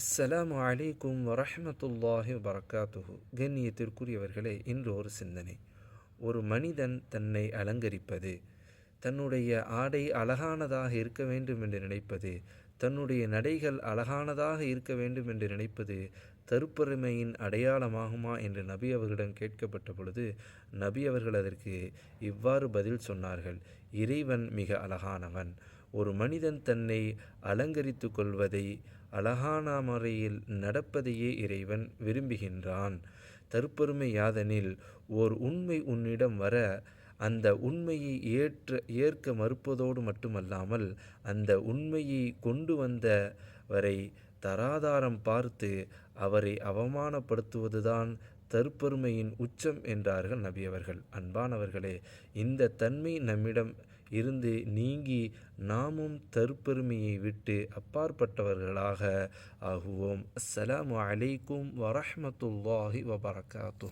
அஸ்ஸலாமு அலைக்கும் வரஹ்மத்துல்லாஹி வரகாத்துஹு கண்ணியத்திற்குரியவர்களே இன்று ஒரு சிந்தனை. ஒரு மனிதன் தன்னை அலங்கரிப்பது தன்னுடைய ஆடை அழகானதாக இருக்க வேண்டும் என்று நினைப்பது தன்னுடைய நடைகள் அழகானதாக இருக்க வேண்டும் என்று நினைப்பது தருப்பெருமையின் அடையாளமாகுமா என்று நபி அவர்களிடம் கேட்கப்பட்ட பொழுது நபி அவர்கள் அதற்கு இவ்வாறு பதில் சொன்னார்கள். இறைவன் மிக அழகானவன். ஒரு மனிதன் தன்னை அலங்கரித்து கொள்வதை அழகான முறையில் நடப்பதையே இறைவன் விரும்புகின்றான். தற்பெருமை யாதனில் ஓர் உண்மை உன்னிடம் வர அந்த உண்மையை ஏற்ற ஏற்க மறுப்பதோடு மட்டுமல்லாமல் அந்த உண்மையை கொண்டு வந்த வரை தராதாரம் பார்த்து அவரை அவமானப்படுத்துவதுதான் தற்பெருமையின் உச்சம் என்றார்கள் நபியவர்கள். அன்பானவர்களே இந்த தன்மை நம்மிடம் இருந்து நீங்கி நாமும் தற்பெருமையை விட்டு அப்பாற்பட்டவர்களாக ஆகுவோம். அஸ்ஸலாமு அலைக்கும் வரஹ்மத்துல்லாஹி வபரகாத்தூ